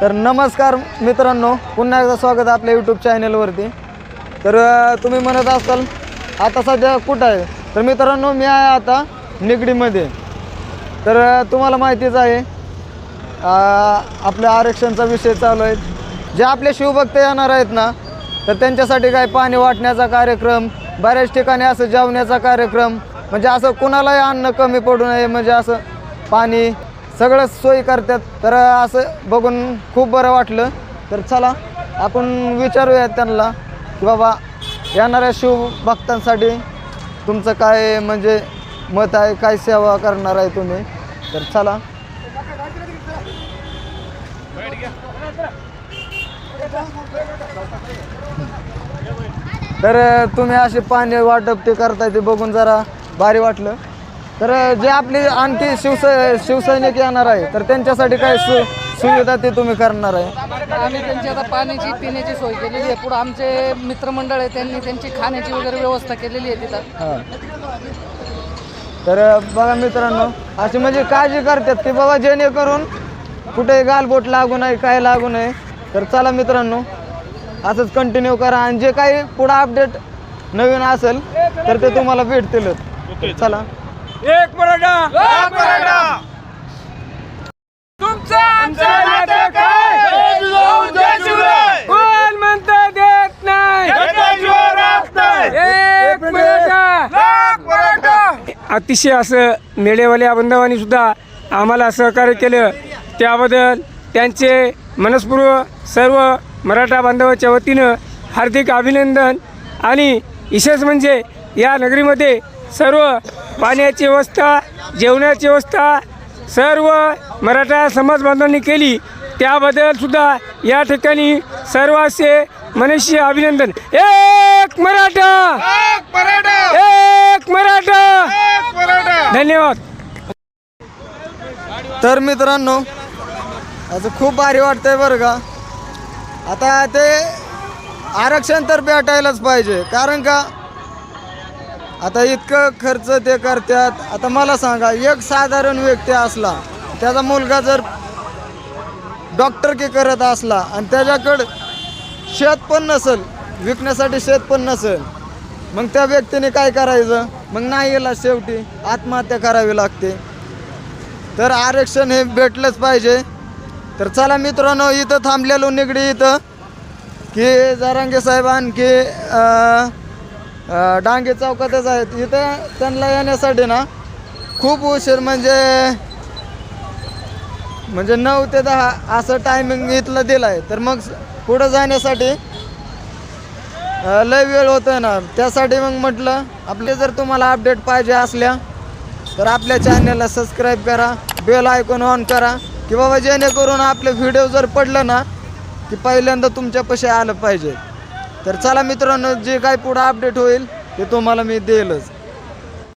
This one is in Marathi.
तर नमस्कार मित्रांनो पुन्हा एकदा स्वागत आपल्या यूट्यूब चॅनलवरती तर तुम्ही म्हणत असाल आता सध्या कुठं आहे? तर मित्रांनो मी आहे आता निगडीमध्ये. तर तुम्हाला माहितीच आहे आपल्या आरक्षणचा विषय चालू आहे. जे आपले शिवभक्त येणार आहेत ना तर त्यांच्यासाठी काय पाणी वाटण्याचा कार्यक्रम बऱ्याच ठिकाणी असं जेवण्याचा कार्यक्रम म्हणजे असं कुणालाही अन्न कमी पडू नये म्हणजे असं पाणी सगळं सोयी करतात. तर असं बघून खूप बरं वाटलं. तर चला आपण विचारूया त्यांना की बाबा येणाऱ्या शिवभक्तांसाठी तुमचं काय म्हणजे मत आहे काय सेवा करणार आहे तुम्ही? तर चला. तर तुम्ही असे पाणी वाटप ते करताय ते बघून जरा भारी वाटलं. तर जे आपली आणखी शिवस शिवसैनिक येणार आहे तर त्यांच्यासाठी काय सु सुविधा ते तुम्ही करणार आहे? आम्ही त्यांची आता पाण्याची पिण्याची सोय केलेली आहे. पुढं आमचे मित्रमंडळ आहे त्यांनी त्यांची खाण्याची वगैरे व्यवस्था केलेली आहे तिथं. हां. तर बघा मित्रांनो अशी म्हणजे काळजी करतात की बाबा जेणेकरून कुठे गालबोट लागू नये काय लागू नये. तर चला मित्रांनो असंच कंटिन्यू करा. आणि जे काही पुढं अपडेट नवीन असेल तर ते तुम्हाला भेटतीलच. चला. एक मराठा. एक मराठा. तुमचं आमचं नातं काय? कोण म्हणतं देत नाही? एक मराठा. अतिशय असं मेळेवाल्या बंधवांनी सुद्धा आम्हाला सहकार्य केलं. त्याबद्दल त्यांचे मनस्पूर्व सर्व मराठा बांधवाच्या वतीनं हार्दिक अभिनंदन आणि विशेष म्हणजे या नगरीमध्ये सर्व पाण्याची व्यवस्था जेवणाची व्यवस्था सर्व मराठा समाज बांधवांनी केली. त्याबद्दल सुद्धा या ठिकाणी सर्व असे मनुष्य अभिनंदन. एक मराठा! एक मराठा! धन्यवाद. तर मित्रांनो असं खूप भारी वाटतंय बरं का. आता ते आरक्षण तर भेटायलाच पाहिजे. कारण का? आता इतकं खर्च ते करतात आता मला सांगा एक साधारण व्यक्ती असला त्याचा मुलगा जर डॉक्टर की करत असला आणि त्याच्याकडं शेत पण नसेल विकण्यासाठी शेत पण नसेल मग त्या व्यक्तीने काय करायचं? मग नाही गेला शेवटी आत्महत्या करावी लागते. तर आरक्षण हे भेटलंच पाहिजे. तर चला मित्रांनो इथं थांबलेलो निगडी इथं की जारांगे साहेब आणखी डांगे चौकातच आहेत. इथं त्यांना येण्यासाठी ना खूप उशीर म्हणजे म्हणजे नऊ ते दहा असं टायमिंग इथलं दिलं आहे तर मग पुढं जाण्यासाठी लय वेळ आहे ना. त्यासाठी मग म्हटलं आपले जर तुम्हाला अपडेट पाहिजे असल्या तर आपल्या चॅनलला सबस्क्राईब करा बेल आयकॉन ऑन करा की बाबा जेणेकरून आपले व्हिडिओ जर पडलं ना की पहिल्यांदा तुमच्यापाशी आलं पाहिजे. तर चला मित्रांनो जे काय पुढं अपडेट होईल ते तुम्हाला मी देईलच.